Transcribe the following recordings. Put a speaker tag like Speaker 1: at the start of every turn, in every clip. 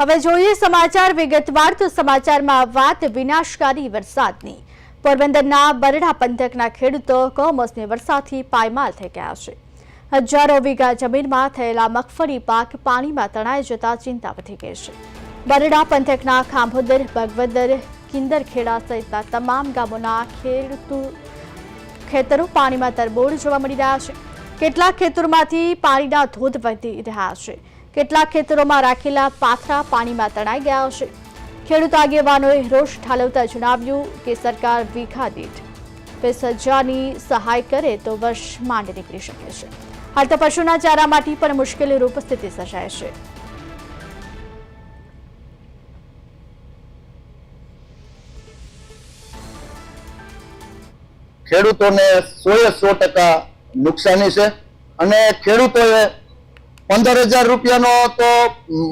Speaker 1: હવે જોઈએ સમાચાર વિગતવાર, તો સમાચારમાં વાત વિનાશકારી વરસાદની. પોરબંદરના બરડા પંથકના ખેડૂતો કમોસમી વરસાદથી પાયમાલ થઈ ગયા છે. હજારો વીઘા જમીનમાં થયેલા મગફળી પાક પાણીમાં તણાઈ જતા ચિંતા વધી ગઈ છે. બરડા પંથકના ખાંભોદર ભગવદર કિંદરખેડા સહિતના તમામ ગામોના ખેડૂતો ખેતરો પાણીમાં તરબોળ જોવા મળી રહ્યા છે. કેટલાક ખેતરોમાંથી પાણીના ધોધ વધી રહ્યા છે. કેટલાક ખેતરોમાં રાખેલા પાથરા પાણીમાં તણાઈ ગયા હશે. ખેડૂત આગેવાનોએ રોષ ઠાલવતા જણાવ્યું કે સરકાર વીઘા દીઠ વીસ સહાય કરે તો વર્ષ માંડ નીકળી શકે છે. હાલ તો પશુના ચારા માટે પણ મુશ્કેલીરૂપ સ્થિતિ સર્જાય છે.
Speaker 2: ખેડૂતોને સોએ સો ટકા નુકસાની છે અને ખેડૂતોએ પંદર હજાર રૂપિયાનો તો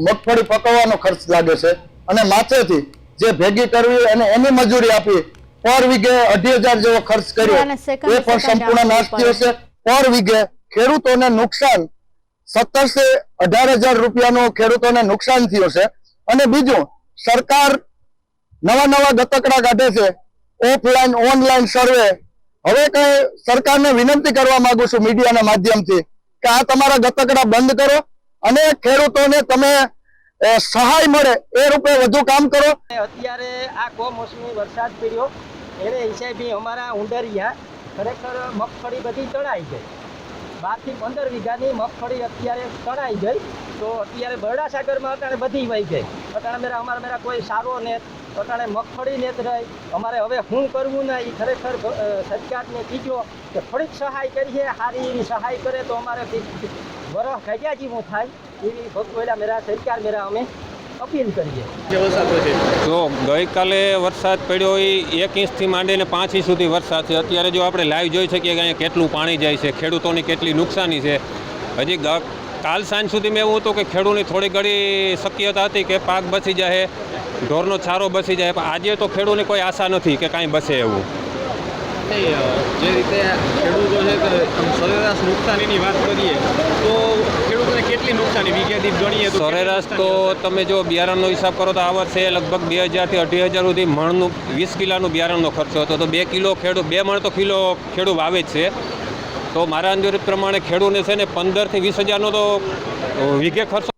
Speaker 2: મગફળી પકવવાનો ખર્ચ લાગે છે. અને માથેથી જે ભેગી કરવી અને એની મજૂરી આપી પર વીઘે અઢી હજાર જેવો ખર્ચ કર્યો. એ પણ સંપૂર્ણ નાશ થયો છે પર વીઘે ખેડૂતોને નુકસાન સત્તરસે અઢાર હજાર રૂપિયાનું ખેડૂતોને નુકસાન થયું છે. અને બીજું સરકાર નવા નવા ગતકડા કાઢે છે. ઓફલાઈન ઓનલાઈન સર્વે હવે કઈ સરકારને વિનંતી કરવા માંગુ છું મીડિયાના માધ્યમથી. કે આ તમારા ગતકડા બંધ કરો અને ખેડૂતોને તમે સહાય મળે એ રૂપે વધુ કામ કરો.
Speaker 3: અત્યારે આ કમોસમી વરસાદ પડ્યો, એને હિસાબે અમારા ઉંડરિયા ખરેખર મગફળી બધી તણાઈ ગઈ. બારથી પંદર વીઘાની મગફળી અત્યારે તણાઈ ગઈ, તો અત્યારે બરડા સાગરમાં અત્યારે બધી વહી ગઈ. અત્યારે મેરા, અમારા મેરા કોઈ સારો ને અટાણે મગફળી ને જ રહી. અમારે હવે શું કરવું ને એ ખરેખર સરકારને કીધો કે થોડીક સહાય કરીએ સારી એવી સહાય કરે તો અમારે વરસ ગયા જેવું થાય. એવી ભગવેલા મેરા સરકાર મેરા અમે અપીલ કરીએ.
Speaker 4: તો ગઈકાલે વરસાદ પડ્યો એ એક ઇંચથી માંડીને પાંચ ઇંચ સુધી વરસાદ છે. અત્યારે જો આપણે લાઈવ જોઈ શકીએ કે અહીંયા કેટલું પાણી જાય છે ખેડૂતોની કેટલી નુકસાની છે. હજી કાલ સાંજ સુધીમાં એવું હતું કે ખેડૂતની થોડી ઘડી શક્યતા હતી કે પાક બચી જાય ઢોરનો ચારો બચી જાય પણ આજે તો ખેડૂતની કોઈ આશા નથી કે કાંઈ બચે એવું.
Speaker 5: જે રીતે ખેડૂતો છે સરેરાશ નુકસાનીની વાત કરીએ તો ખેડૂતોને કેટલી નુકસાની? વીઘે દીઠ ગણીએ તો
Speaker 4: સરેરાશ તો તમે જો બિયારણનો હિસાબ કરો તો આ વર્ષે લગભગ બે હજારથી અઢી હજાર સુધી મણનું વીસ કિલાનું બિયારણનો ખર્ચો હતો. તો બે કિલો ખેડૂત બે મણ તો કિલો ખેડૂત વાવે જ છે. તો મારા અંદાજ પ્રમાણે ખેડૂતને છે ને પંદરથી વીસ હજારનો તો વીઘે ખર્ચો